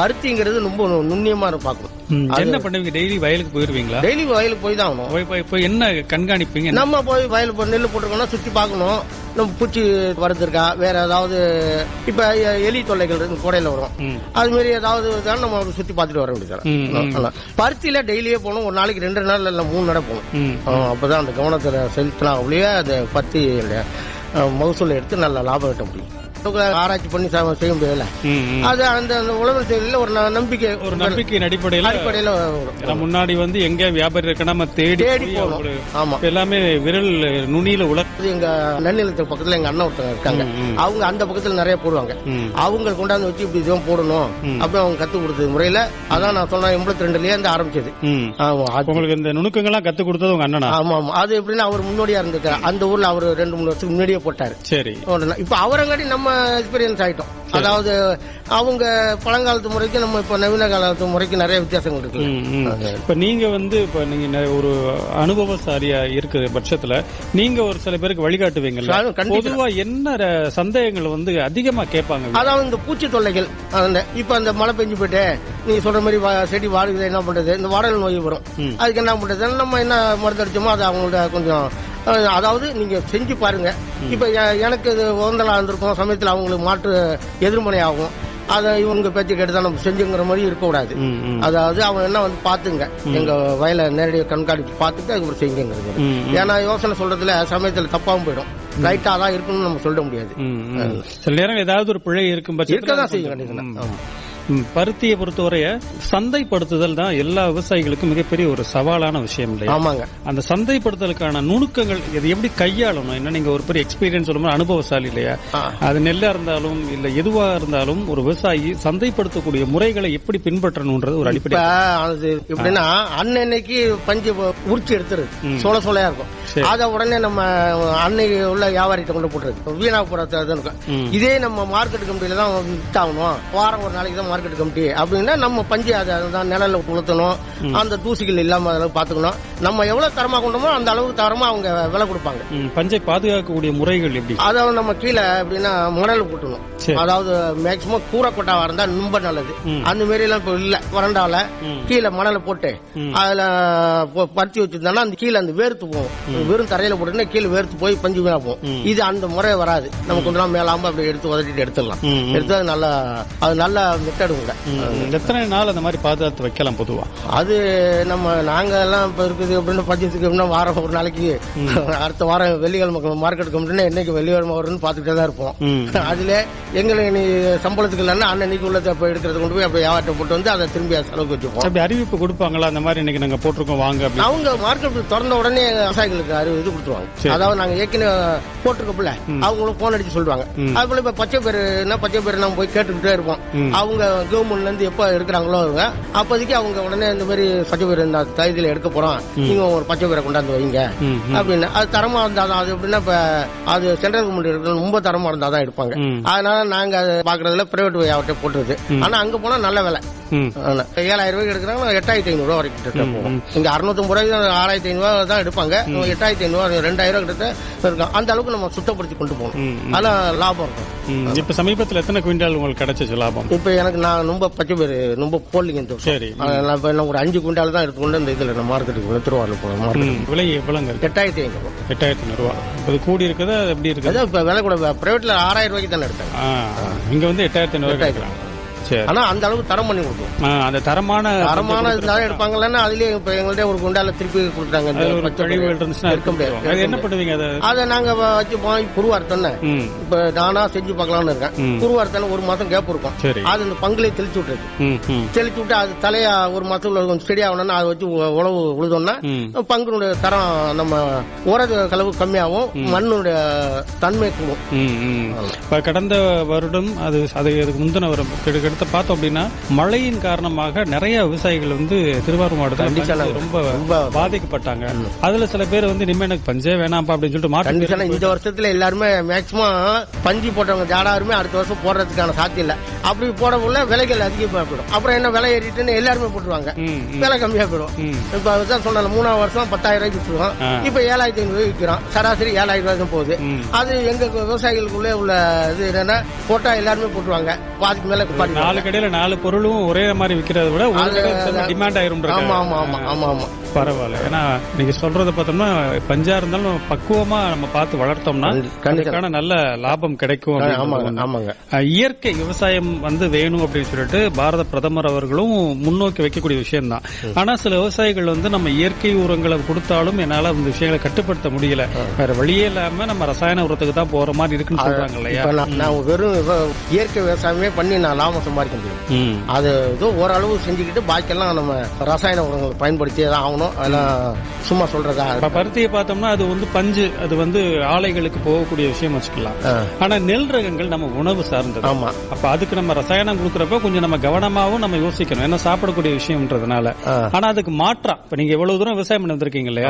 பருத்திங்கிறது ரொம்ப நுண்ணியமா பார்க்கணும். என்ன பண்ணுவீங்க? டெய்லி வயலுக்கு போயிருவீங்களா? டெய்லி வயலுக்கு போய் தான் ஆகணும். போய் என்ன கண்காணிப்பீங்க? நம்ம போய் வயல் நெல் போட்டிருக்கோம்னா சுத்தி பார்க்கணும். நம்ம பூச்சி வருதுருக்கா வேற ஏதாவது இப்ப எலி தொல்லைகள் கோடையில வரும். அது மாதிரி ஏதாவது தான் நம்ம சுத்தி பார்த்துட்டு வர வேண்டியது. பருத்தியில டெய்லியே போகணும். ஒரு நாளைக்கு ரெண்டு நாள் இல்ல மூணு நடை போகணும். அப்பதான் அந்த கவனத்துல செலுத்தலாம் அப்படியே அந்த பருத்தி மகசூலை எடுத்து நல்ல லாபம் ஈட்ட முடியும். ஆராய்ச்சி பண்ணி செய்ய முடியல. அது அந்த உழவர் செயலில் ஒரு நம்பிக்கை ஒரு நம்பிக்கையின் அடிப்படையில அடிப்படையில முன்னாடி வந்து எங்க வியாபாரி இருக்கா நம்ம தேடி தேடி போகணும். ஆமா. எல்லாமே விரல் நுனியில உலக அது எங்க நன்னிலத்துக்கு பக்கத்துல எங்க அண்ணன் ஒருத்தங்க இருக்காங்க. அவங்க அந்த பக்கத்துல நிறைய போடுவாங்க. அவங்க கொண்டாந்து வச்சு இப்படி இதுவும் போடணும். அப்படி அவங்க கத்து கொடுத்தது முறையில அதான் நான் சொன்ன எண்பத்தி ரெண்டுலயே இருந்து ஆரம்பிச்சது. உங்களுக்கு இந்த நுணுக்கங்கள்லாம் கத்து கொடுத்தது உங்க அண்ணனா? ஆமா ஆமா. அது எப்படின்னா அவர் முன்னோடியா இருந்திருக்காரு. அந்த ஊர்ல அவர் ரெண்டு மூணு வருஷத்துக்கு முன்னாடியே போட்டாரு. சரி. இப்ப அவரங்காட்டி நம்ம எக்ஸ்பீரியன்ஸ் ஆயிட்டோம். அதாவது அவங்க பழங்காலத்து முறைக்கு நம்ம இப்ப நவீன காலத்து முறைக்கு நிறைய வித்தியாசங்கள் இருக்கு. இப்ப நீங்க வந்து இப்ப நீங்க ஒரு அனுபவசாரியா இருக்கிற பட்சத்துல நீங்க ஒரு சில பேருக்கு வழிகாட்டுவீங்கல்ல. பொதுவா என்ன சந்தேகங்கள் வந்து அதிகமா கேட்பாங்க அதாவது இந்த பூச்சி தொல்லைகள் அந்த இப்ப அந்த மழை பெஞ்சு போயிட்டு நீங்க சொல்ற மாதிரி செடி வாடுகிறது என்ன பண்றது? இந்த வாடல் நோய் வரும். அதுக்கு என்ன பண்றது? நம்ம என்ன மருந்து அடிச்சோமோ அது அவங்களோட கொஞ்சம் அதாவது நீங்க செஞ்சு பாருங்க. இப்ப எனக்கு இது உகந்தலா இருந்திருக்கும். சமயத்துல அவங்களுக்கு மாற்று எதிர்மனை ஆகும். அதை இவங்க பேச்சு கேட்டு தான் நம்ம செஞ்சுங்கிற மாதிரி இருக்கக்கூடாது. அதாவது அவங்க என்ன வந்து பாத்துங்க எங்க வயலை நேரடியாக கண்காணிச்சு பார்த்துட்டு அதுக்கப்புறம் செய்யுங்கிறது ம், ம். ஏன்னா யோசனை சொல்றதுல சமயத்துல தப்பாவும் போயிடும். ரைட்டா தான் இருக்கணும்னு நம்ம சொல்ல முடியாது. சில நேரம் ஏதாவது ஒரு பிழை இருக்கும் இருக்கதான் செய்யும் கொஞ்சம், பருத்தியை பொறுத்தவரைய சந்தைப்படுத்துதல் தான் எல்லா விவசாயிகளுக்கும் மிகப்பெரிய ஒரு சவாலான விஷயம் இல்லையா? ஆமாங்க. அந்த சந்தைப்படுத்தலுக்கான நுணுக்கங்கள் இது எப்படி கையாளணும்? என்ன நீங்க ஒரு பெரிய எக்ஸ்பீரியன்ஸ் சொல்லும்போது அனுபவசாலி இல்லையா. அது நெல்லா இருந்தாலும் இல்ல எதுவா இருந்தாலும் ஒரு விவசாயி சந்தைப்படுத்தக்கூடிய முறைகளை எப்படி பின்பற்றணும்ன்றது ஒரு அடிப்படை அது எப்படின்னா அன்னன்னைக்கு பஞ்சு உரிச்சு எடுத்துருது சோள சோளையா இருக்கும். அத உடனே நம்ம அன்னைக்கு உள்ள வியாபாரிகிட்ட கொண்டு போட்டுருது வீணா போறது இருக்கும். இதே நம்ம மார்க்கெட் கமிட்டியில தான் வித்தாகணும். வாரம் ஒரு நாளைக்கு தான் மார்க்கெட் கமிட்டி அப்படின்னா நம்ம பஞ்சு அதை தான் நிழல்ல உளுத்தணும். அந்த தூசிகள் இல்லாம அதெல்லாம் பாத்துக்கணும் நம்ம எவ்வளவு தரமா கொண்டோமோ அந்த அளவுக்கு தரமா அவங்க விலை கொடுப்பாங்க. பஞ்சை பாதுகாக்கக்கூடிய முறைகள் எப்படி? அதாவது நம்ம கீழே எப்படின்னா மணல் போட்டணும் சரி. அதாவது மேக்சிமம் கூரை கொட்டாவா இருந்தா ரொம்ப நல்லது. அந்த மாதிரி எல்லாம் இப்ப இல்ல வறண்டால. கீழே மணலை போட்டு. அதுல பருத்தி வச்சிருந்தோம்னா அந்த கீழே அந்த வேர்த்து போகும். வெறும் தரையில போட்டுன்னா கீழே வேர்த்து போய் பஞ்சு வீணா போகும். இது அந்த முறை வராது. நம்ம கொஞ்ச நாள் மேலாம அப்படி எடுத்து உதட்டிட்டு எடுத்துடலாம். எடுத்து அது நல்லா அது நல்லா ம், எத்தனை நாள் அந்த மாதிரி பாதுகாத்து வைக்கலாம் பொதுவா? அது நம்ம நாங்க எல்லாம் இப்ப இருக்குது அப்படின்னு பட்ஜெட்டுக்கு எப்படின்னா வாரம் ஒரு நாளைக்கு அடுத்த வாரம் வெள்ளிக்கிழமை மார்க்கெட் கமிட்டினா என்னைக்கு வெள்ளிக்கிழமை வரும்னு பாத்துக்கிட்டே தான் இருப்போம். அதுல எங்களுக்கு நீ சம்பளத்துக்கு இல்லைன்னா அன்னன்னைக்கு உள்ளதை போய் எடுக்கிறத கொண்டு போய் அப்ப வியாபாரத்தை போட்டு வந்து அதை திரும்பி செலவுக்கு வச்சுப்போம். அப்படி அறிவிப்பு கொடுப்பாங்களா? அந்த மாதிரி இன்னைக்கு நாங்க போட்டிருக்கோம் வாங்க அவங்க மார்க்கெட் திறந்த உடனே விவசாயிகளுக்கு அறிவு இது கொடுத்துருவாங்க. அதாவது நாங்க ஏற்கனவே போட்டிருக்கோம்ல அவங்களும் போன் அடிச்சு சொல்லுவாங்க. அது போல இப்ப பச்சை பேருன்னா பச்சை பேர் நம்ம போய் கேட்டுக்கிட்டே இருப்போம். அவங்க கவர்மெண்ட்ல இருந்து எப்ப எடுக்கிறாங்களோ அவங்க அப்போதைக்கு அவங்க உடனே இந்த மாதிரி பச்சை பேர் இந்த தகுதியில எடுக்க போறோம். நீங்க ஒரு பச்சை பேரை கொண்டாந்து வைங்க. அப்படின்னு. அது தரமா இருந்தாதான் அது எப்படின்னா இப்ப அது சென்ட்ரல் கவர்மெண்ட் இருக்கிறது ரொம்ப தரமா இருந்தாதான் எடுப்பாங்க. ம். அதனால நாங்க அதை பாக்குறதுல பிரைவேட் வியாபாரத்தை போட்டுருது. ஆனா அங்க போனா நல்ல விலை. ஏழாயிரம் ரூபாய்க்கு எடுக்கிறாங்க எட்டாயிரத்தி ஐநூறு ரூபா வரைக்கும் கிட்ட போகும். இங்க அறுநூத்தம்பது ரூபாய்க்கு ஆறாயிரத்தி ஐநூறு ரூபா தான் எடுப்பாங்க. எட்டாயிரத்தி ஐநூறு ரெண்டாயிரம் ரூபா கிட்ட இருக்கும் அந்த அளவுக்கு நம்ம சுத்தப்படுத்தி கொண்டு போகணும். அதெல்லாம் லாபம் இருக்கும். இப்ப சமீபத்துல எத்தனை குவிண்டால் உங்களுக்கு கிடைச்சிச்சு லாபம்? இப்ப எனக்கு நான் ரொம்ப பச்சை பேர் ரொம்ப வருஷம். சரி. நான் ஒரு அஞ்சு குண்டால் தான் எடுத்துக்கொண்டு இந்த இதுல நான் மார்க்கெட்டுக்கு திருவாரூர் ம். விலை எவ்வளவுங்க இருக்கு? எட்டாயிரத்தி ஐநூறு எட்டாயிரத்தி ஐநூறு ரூபா. அது கூடி இருக்குது அது எப்படி இருக்குது? இப்ப விலை கூட பிரைவேட்ல ஆறாயிரம் ரூபாய்க்கு தானே எடுத்தாங்க. இங்க வந்து எட்டாயிரத்தி ஐநூறு ஆனா அந்த அளவுக்கு தரம் பண்ணி கொடுக்கும் அந்த தரமான தரமான இருந்தாலும் எடுப்பாங்கல்லன்னா அதுலயே இப்ப எங்கள்ட்ட ஒரு குண்டால திருப்பி கொடுத்தாங்க இருக்க முடியாது. என்ன பண்ணுவீங்க அதை? நாங்க வச்சு குருவார்த்தோன்னே ம். இப்ப நானா செஞ்சு பார்க்கலாம்னு இருக்கேன். ம். குருவார்த்தான ஒரு மாசம் கேப் இருக்கும். அது இந்த பங்குலே தெளிச்சு ம் தெளிச்சு விட்டு அது தலையா ஒரு மாசத்துல கொஞ்சம் செடி ஆகணும்னா அதை வச்சு உழவு உழுதோம்னா. பங்குனுடைய தரம் நம்ம உரது கலவு கம்மியாகும். மண்ணுடைய தன்மை கூடும். கடந்த வருடம் அது அது முந்தின வருடம் கிட்டத்தட்ட பார்த்தோம் அப்படின்னா மழையின் காரணமாக நிறைய விவசாயிகள் வந்து திருவாரூர் மாவட்டத்தில் ரொம்ப பாதிக்கப்பட்டாங்க. அதுல சில பேர் வந்து இனிமே எனக்கு பஞ்சே வேணாம்ப்பா அப்படின்னு சொல்லிட்டு கண்டிஷனா இந்த வருஷத்துல எல்லாருமே மேக்சிமம் பஞ்சு போட்டவங்க யாராருமே அடுத்த வருஷம் போடுறதுக்கான சாத்தியம் இல்ல. அப்படி போடக்குள்ள விலைகள் அதிகமாக போயிடும். அப்புறம் என்ன விலை ஏறிட்டுன்னு எல்லாருமே போட்டுருவாங்க. விலை கம்மியா போயிடும். இப்ப அதுதான் சொன்ன மூணாவது வருஷம் பத்தாயிரம் ரூபாய்க்கு ஆ. இப்ப ஏழாயிரத்தி ஐநூறு விற்கிறோம். சராசரி ஏழாயிரம் ரூபாய் தான் போகுது. அது எங்க விவசாயிகளுக்குள்ளே உள்ள இது என்னன்னா போட்டா எல்லாருமே போட்டுருவாங்க. பாதிக்கு மேல நாலு கடையில நாலு பொருளும் ஒரே மாதிரி விக்கிறத விட டிமாண்ட் ஆயிரும் ஆமா ஆமா ஆமா ஆமா ஆமா. பரவாயில்ல. ஏன்னா நீங்க சொல்றத பார்த்தோம்னா பஞ்சா இருந்தாலும் பக்குவமா நம்ம பார்த்து வளர்த்தோம்னா கண்டிப்பா. அதுக்கான நல்ல லாபம் கிடைக்கும் ஆமாங்க இயற்கை விவசாயம் வந்து வேணும் அப்படின்னு சொல்லிட்டு பாரத பிரதமர் அவர்களும் முன்னோக்கி வைக்கக்கூடிய விஷயம் தான் ஆனா சில விவசாயிகள் வந்து நம்ம இயற்கை உரங்களை கொடுத்தாலும் என்னால அந்த விஷயங்களை கட்டுப்படுத்த முடியல. வேற வழியே இல்லாம நம்ம ரசாயன உரத்துக்கு தான் போற மாதிரி இருக்குன்னு சொல்றாங்க இல்லையா? நான் வெறும் இயற்கை விவசாயமே பண்ணி நான் லாபம் சம்பாதிக்க முடியும். அது ஏதோ ஓரளவு செஞ்சுக்கிட்டு பாக்கியெல்லாம் நம்ம ரசாயன உரங்கள் பயன்படுத்தி தான் ஆகணும். அதெல்லாம் சும்மா சொல்றதா பருத்தியை பார்த்தோம்னா அது வந்து பஞ்சு. அது வந்து ஆலைகளுக்கு போகக்கூடிய விஷயம் வச்சுக்கலாம். ஆனா நெல் ரகங்கள் நம்ம உணவு சார்ந்தது. ஆமா. அப்ப அதுக்கு நம்ம ரசாயனம் கொடுக்கறப்ப கொஞ்சம் நம்ம கவனமாவும் நம்ம யோசிக்கணும். ஏன்னா சாப்பிடக்கூடிய விஷயம்ன்றதுனால. ஆனா அதுக்கு மாற்றா. இப்ப நீங்க எவ்வளவு தூரம் விவசாயம் பண்ணி வந்திருக்கீங்க இல்லையா.